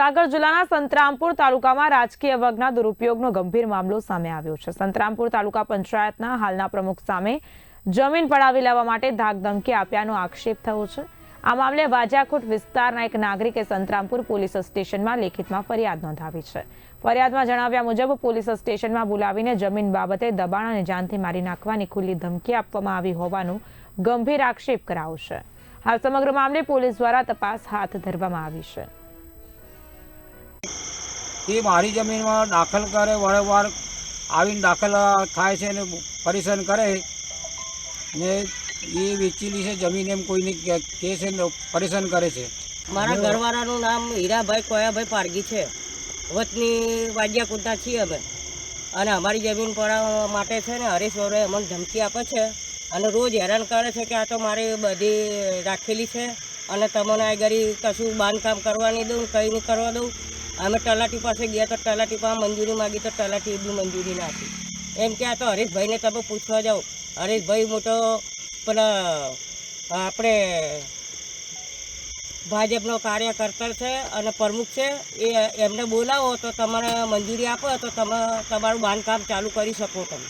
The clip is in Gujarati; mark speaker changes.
Speaker 1: મહીસાગર જિલ્લાના સંતરામપુર તાલુકામાં રાજકીય વગના દુરુપયોગનો ગંભીર મામલો સામે આવ્યો છે. સંતરામપુર તાલુકા પંચાયતના હાલના પ્રમુખ સામે જમીન પડાવી લેવા માટે ધાકધમકી આપ્યાનો આક્ષેપ થયો છે. આ મામલે વાજાખોટ વિસ્તારના એક નાગરિકે સંતરામપુર પોલીસ સ્ટેશનમાં લેખિતમાં ફરિયાદ નોંધાવી છે. ફરિયાદમાં જણાવ્યા મુજબ પોલીસ સ્ટેશનમાં બોલાવીને જમીન બાબતે દબાણ અને જાનથી મારી નાખવાની ખુલ્લી ધમકી આપવામાં આવી હોવાનો ગંભીર આક્ષેપ કરાયો છે. હાલ સમગ્ર મામલે પોલીસ દ્વારા તપાસ હાથ ધરવામાં આવી છે.
Speaker 2: એ મારી જમીનમાં દાખલ કરે વારંવાર આવીને દાખલ થાય છે ને પરેશાન કરે ને એ વેચેલી છે જમીન એમ કોઈને કે કે છે ને પરેશાન કરે છે.
Speaker 3: મારા ઘરવાળાનું નામ હીરાભાઈ કોયાભાઈ પારગી છે. વતની વાજ્યાકુંટા છીએ અમે. અને અમારી જમીન પર માટે છે ને હરેશ વોરે અમને ધમકી આપે છે અને રોજ હેરાન કરે છે કે આ તો મારી બધી રાખેલી છે અને તમને આ ઘડી કશું બાંધકામ કરવા નહીં દઉં કંઈ નહીં કરવા દઉં. અમે તલાટી પાસે ગયા તો તલાટી પાસે મંજૂરી માગી તો તલાટી બી મંજૂરી ના આપી. એમ કે આ તો હરીશભાઈને તમે પૂછવા જાઓ. હરીશભાઈ મોટો પેલા આપણે ભાજપનો કાર્યકર્તા છે અને પ્રમુખ છે. એ, એમને બોલાવો તો તમારે મંજૂરી આપો તો તમે તમારું બાંધકામ ચાલુ કરી શકો તમે.